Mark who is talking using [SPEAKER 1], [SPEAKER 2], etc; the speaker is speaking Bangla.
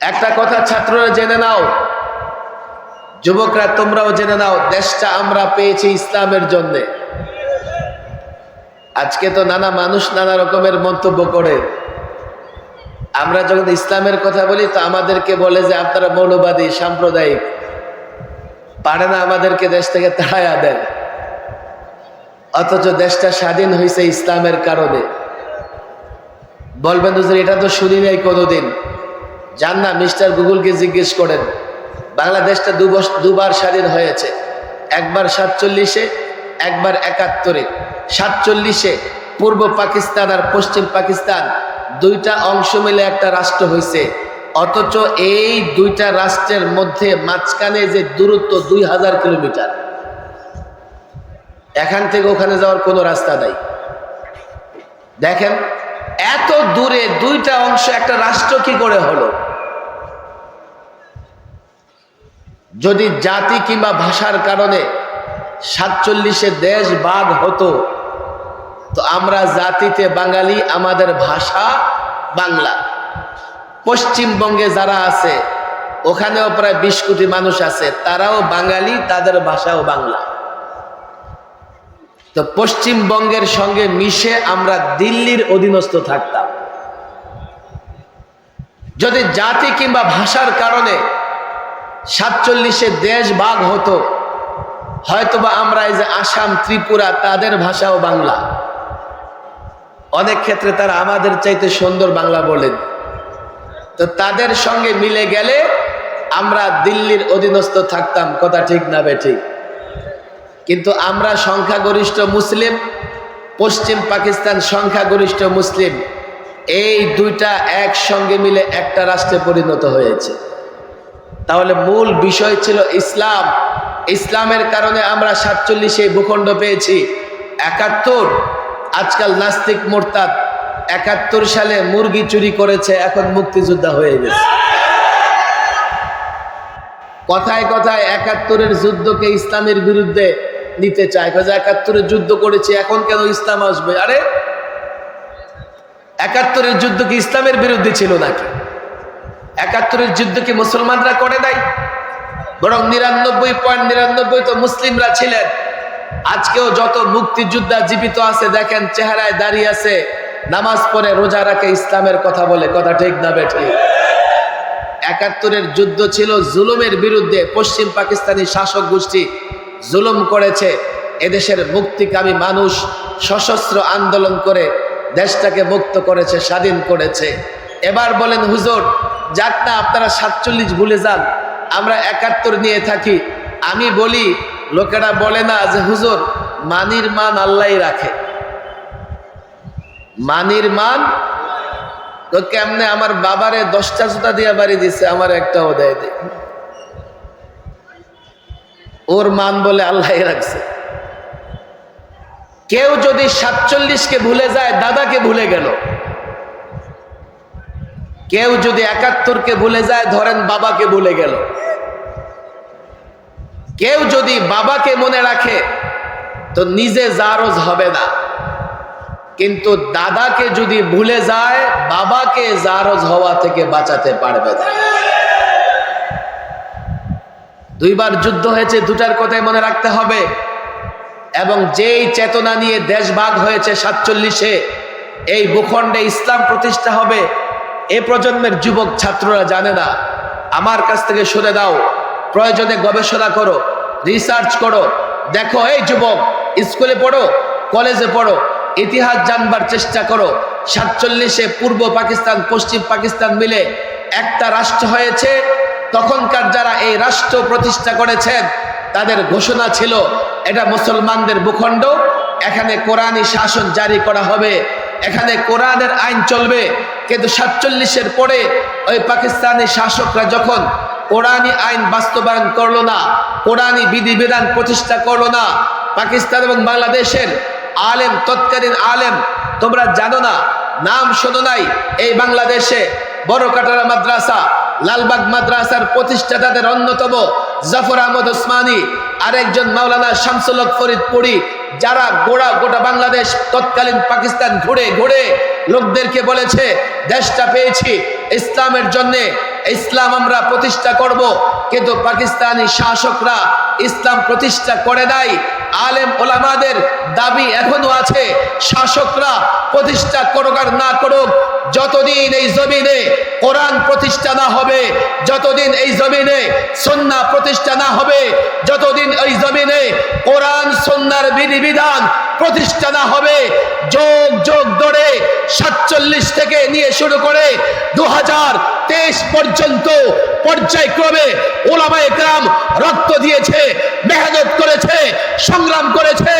[SPEAKER 1] একটা কথা ছাত্ররা জেনে নাও। যুবকরা, তোমরাও জেনে নাও, দেশটা আমরা পেয়েছি ইসলামের জন্যে। আজকে তো নানা মানুষ নানা রকমের মন্তব্য করে। আমরা যখন ইসলামের কথা বলি, তো আমাদেরকে বলে যে, আপনারা মৌলবাদী, সাম্প্রদায়িক। পারে না আমাদেরকে দেশ থেকে তাড়াইয়া দেন। অথচ দেশটা স্বাধীন হয়েছে ইসলামের কারণে। বলবেন এটা তো শুনি নাই কোনোদিন। যান না মিস্টার গুগলকে জিজ্ঞেস করেন, বাংলাদেশটা দুবার স্বাধীন হয়েছে, একবার সাতচল্লিশে, একবার একাত্তরে। সাতচল্লিশে পূর্ব পাকিস্তান আর পশ্চিম পাকিস্তান দুইটা অংশ মিলে একটা রাষ্ট্র হয়েছে, অথচ এই দুইটা রাষ্ট্রের মধ্যে মাঝখানে যে দূরত্ব দুই হাজার কিলোমিটার। এখান থেকে ওখানে যাওয়ার কোনো রাস্তা নাই। দেখেন, এত দূরে দুইটা অংশ একটা রাষ্ট্র কি করে হলো? যদি জাতি কিংবা ভাষার কারণে সাতচল্লিশে দেশ বাদ হতো, তো আমরা জাতিতে বাঙালি, আমাদের ভাষা বাংলা। পশ্চিমবঙ্গে যারা আছে, ওখানেও প্রায় বিশ কোটি মানুষ আছে, তারাও বাঙালি, তাদের ভাষাও বাংলা। তো পশ্চিমবঙ্গের সঙ্গে মিশে আমরা দিল্লির অধীনস্থ থাকতাম। যদি জাতি কিংবা ভাষার কারণে সাতচল্লিশে দেশ ভাগ হতো। হয়তোবা আমরা এই যে আসাম, ত্রিপুরা, তাদের ভাষাও বাংলা। অনেক ক্ষেত্রে তারা আমাদের চাইতে সুন্দর বাংলা বলেন। তো তাদের সঙ্গে মিলে গেলে আমরা দিল্লির অধীনস্থ থাকতাম, কথা ঠিক না বে ঠিক। কিন্তু আমরা সংখ্যাগরিষ্ঠ মুসলিম, পশ্চিম পাকিস্তান সংখ্যাগরিষ্ঠ মুসলিম, এই দুইটা একসঙ্গে মিলে একটা রাষ্ট্রে পরিণত হয়েছে। তাহলে মূল বিষয় ছিল ইসলাম। ইসলামের কারণে আমরা সাতচল্লিশে ভূখণ্ড পেয়েছি। একাত্তর, আজকাল নাস্তিক মোরতাদ। একাত্তর সালে মুরগি চুরি করেছে, এখন মুক্তিযোদ্ধা হয়ে গেছে। কথায় কথায় একাত্তরের যুদ্ধকে ইসলামের বিরুদ্ধে নিতে চায়। কাজে একাত্তরের যুদ্ধ করেছে, এখন কেন ইসলাম আসবে? আরে, একাত্তরের যুদ্ধ কি ইসলামের বিরুদ্ধে ছিল নাকি? একাত্তরের যুদ্ধ কি মুসলমানরা করে নাই। বরং নিরানব্বই পয়েন্ট নিরানব্বই তো মুসলিমরা ছিলেন। আজকেও যত মুক্তিযোদ্ধা জীবিত আছে, দেখেন চেহারায় দাঁড়িয়ে আছে, নামাজ পড়ে রোজা রাখে ইসলামের কথা বলে, কথা ঠিক না বেঠে একাত্তরের যুদ্ধ ছিল জুলুমের বিরুদ্ধে পশ্চিম পাকিস্তানি শাসক গোষ্ঠী জুলুম করেছে। এদেশের মুক্তিকামী মানুষ সশস্ত্র আন্দোলন করে দেশটাকে মুক্ত করেছে, স্বাধীন করেছে। এবার বলেন, হুজুর যাক না, আপনারা সাতচল্লিশ ভুলে যান। আমরা একাত্তর নিয়ে থাকি। আমি বলি, লোকেরা বলে না যে, হুজুর, মানির মান আল্লাহ রাখে। মানির মান? তো কেমনে আমার বাবারে দশটা জুতা দিয়ে বাড়ি দিছে, আমার একটাও দেয় দেয় ওর মান বলে আল্লাহ রাখছে। কেউ যদি সাতচল্লিশকে ভুলে যায়, দাদাকে ভুলে গেল। কেউ যদি একাত্তরকে ভুলে যায়, ধরেন বাবাকে ভুলে গেল। কেউ যদি বাবাকে মনে রাখে, তো নিজে জারজ হবে না। কিন্তু দাদাকে যদি ভুলে যায়, বাবাকে জারজ হওয়া থেকে বাঁচাতে পারবে না। দুইবার যুদ্ধ হয়েছে, দুটার কথাই মনে রাখতে হবে। এবং যেই চেতনা নিয়ে দেশ ভাগ হয়েছে সাতচল্লিশে, এই ভূখণ্ডে ইসলাম প্রতিষ্ঠা হবে। এ প্রজন্মের যুবক ছাত্ররা জানে না। আমার কাছ থেকে শুনে দাও, প্রয়োজনে গবেষণা করো রিসার্চ করো। দেখো, এই যুবক, স্কুলে পড়ো, কলেজে পড়ো, ইতিহাস জানবার চেষ্টা করো। সাতচল্লিশে পূর্ব পাকিস্তান, পশ্চিম পাকিস্তান মিলে একটা রাষ্ট্র হয়েছে। তখনকার যারা এই রাষ্ট্র প্রতিষ্ঠা করেছেন, তাদের ঘোষণা ছিল, এটা মুসলমানদের ভূখণ্ড, এখানে কোরআনী শাসন জারি করা হবে, এখানে কোরআনের আইন চলবে কিন্তু সাতচল্লিশের পরে ওই পাকিস্তানি শাসকরা যখন কোরআনী আইন বাস্তবায়ন করল না কোরআনী বিধিবিধান প্রতিষ্ঠা করল না, পাকিস্তান এবং বাংলাদেশের আলেম, তৎকালীন আলেম, তোমরা জানো না, নাম শোনো নাই, এই বাংলাদেশে বড় কাটারা মাদ্রাসা, লালবাগ মাদ্রাসার প্রতিষ্ঠাতাদের অন্যতম জাফর আহমদ ওসমানী আরেকজন মাওলানা শামসুলক ফরিদ ফরিদপুরি যারা গোড়া গোটা বাংলাদেশ, তৎকালীন পাকিস্তান ঘুরে ঘুরে লোকদেরকে বলেছে, দেশটা পেয়েছি, ইসলামের জন্যে ইসলাম আমরা প্রতিষ্ঠা করব। কিন্তু পাকিস্তানি শাসকরা ইসলাম প্রতিষ্ঠা করে নাই। আলেম ওলামাদের দাবি এখনও আছে। শাসকরা প্রতিষ্ঠা করুক আর না করুক, যতদিন এই জমিনে কোরআন প্রতিষ্ঠা না হবে, যতদিন এই জমিনে সন্না প্রতিষ্ঠা না হবে, যতদিন এই জমিনে কোরআন সন্ন্যার বিধিবিধান প্রতিষ্ঠা না হবে, যোগ যোগ ধরে সাতচল্লিশ থেকে নিয়ে শুরু করে দু হাজার তেইশ পর্যন্ত পর্যায়ক্রমে ওলামা একরাম রক্ত দিয়েছে মেহনত করেছে সংগ্রাম করেছে